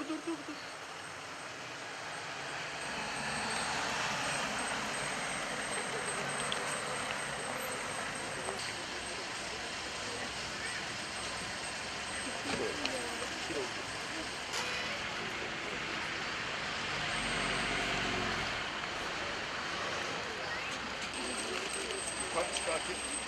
dur dur. Kaç çıkartayım?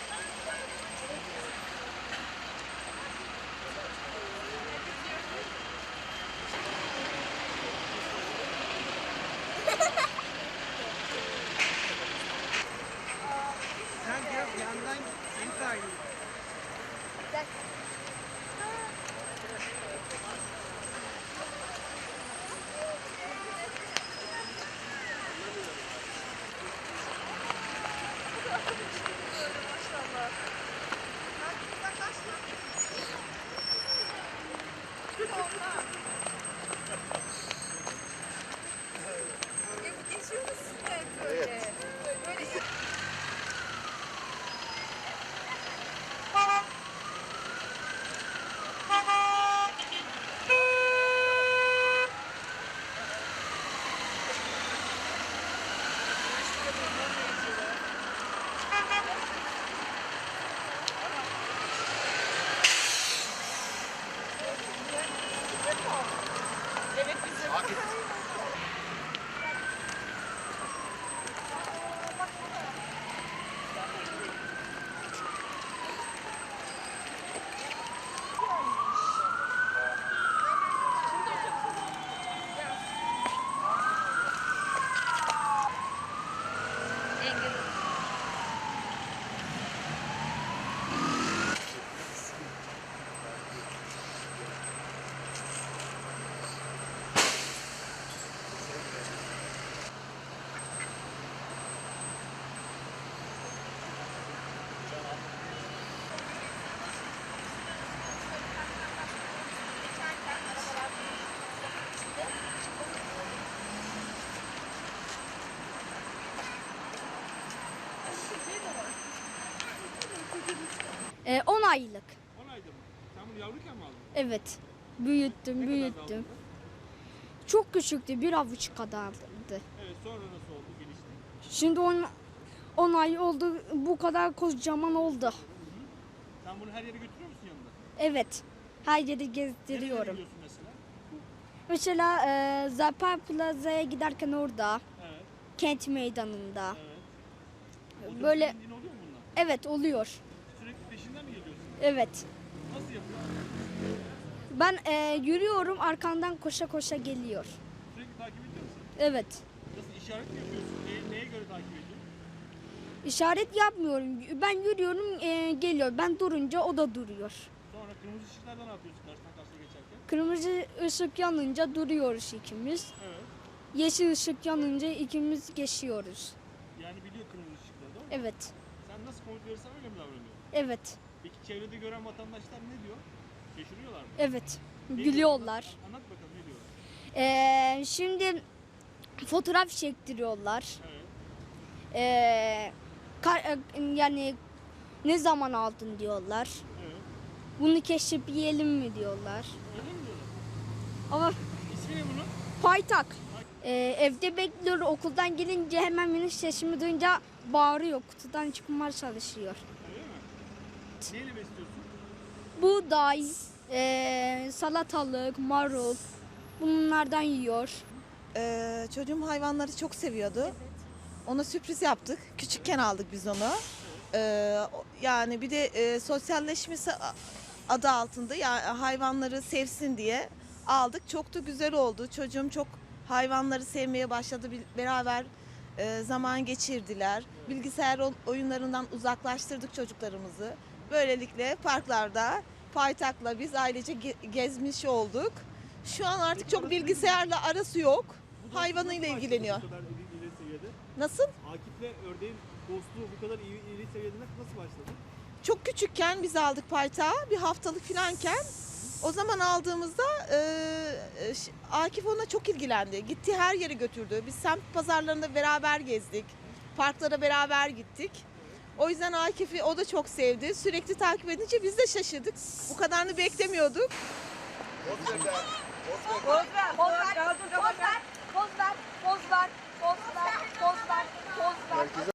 Geçiyor Ee, 10 aylık. 10 ayda mı? Sen bunu yavruyken mi aldın? Evet. Büyüttüm, Ne kadar büyüttüm. aldın? Çok küçüktü. Bir avuç kadardı. Evet sonra nasıl oldu gelişti? Şimdi 10 10 ay oldu. Bu kadar kocaman oldu. Sen bunu her yere götürüyor musun yanında? Evet. Her yeri Nereye gezdiriyorum. gidiyorsun mesela? Mesela e, Zafer Plaza'ya giderken orada. Evet. Kent meydanında. Evet. Böyle bindiğin oluyor mu bunlar? evet oluyor. Sürekli peşinden mi geliyorsun? Evet. Nasıl yapıyor? Ben e, yürüyorum arkandan koşa koşa geliyor. Sürekli takip ediyor musun? Evet. Nasıl işaret mi yapıyorsun? Neye, neye göre takip ediyorsun? İşaret yapmıyorum. Ben yürüyorum e, geliyor. Ben durunca o da duruyor. Sonra kırmızı ışıklarda ne yapıyorsun karşıdan karşıya geçerken? Kırmızı ışık yanınca duruyoruz ikimiz. Evet. Yeşil ışık yanınca ikimiz geçiyoruz. Yani biliyor kırmızı ışıkları değil mi? Evet. Sen nasıl komut verirsen öyle mi davranıyor? Evet. Peki çevrede gören vatandaşlar ne diyor? Şaşırıyorlar mı? Evet. Diyor? Gülüyorlar. Anlat, bakalım ne diyorlar? Ee, şimdi fotoğraf çektiriyorlar. Evet. Ee, ka- yani ne zaman aldın diyorlar. Evet. Bunu keşif yiyelim mi diyorlar. Öyle mi diyorlar? Ama İsmi ne bunun? paytak. Ee, evde bekliyor okuldan gelince hemen benim sesimi duyunca bağırıyor. Kutudan çıkmaya çalışıyor. Mi? Neyle besliyorsun? Buğday, ee, salatalık, marul bunlardan yiyor. Ee, çocuğum hayvanları çok seviyordu. Ona sürpriz yaptık. Küçükken aldık biz onu. Ee, yani bir de e, sosyalleşmesi adı altında yani hayvanları sevsin diye aldık. Çok da güzel oldu. Çocuğum çok hayvanları sevmeye başladı. Beraber e, zaman geçirdiler. Bilgisayar oyunlarından uzaklaştırdık çocuklarımızı. Böylelikle parklarda paytakla biz ailece ge- gezmiş olduk. Şu an artık çok bilgisayarla arası yok. Hayvanıyla ilgileniyor. Bu kadar ileri, ileri seviyede. Nasıl? Akif'le ördeğin dostluğu bu kadar iyi, ileri seviyede nasıl başladı? Çok küçükken biz aldık paytağı bir haftalık filanken o zaman aldığımızda e, e, ş- Akif ona çok ilgilendi. Gitti her yere götürdü. Biz semt pazarlarında beraber gezdik. Parklara beraber gittik. O yüzden Akif'i o da çok sevdi. Sürekli takip edince biz de şaşırdık. Bu kadarını beklemiyorduk. Poz ver, poz ver, poz ver, poz ver, poz ver, poz ver, poz ver, poz ver.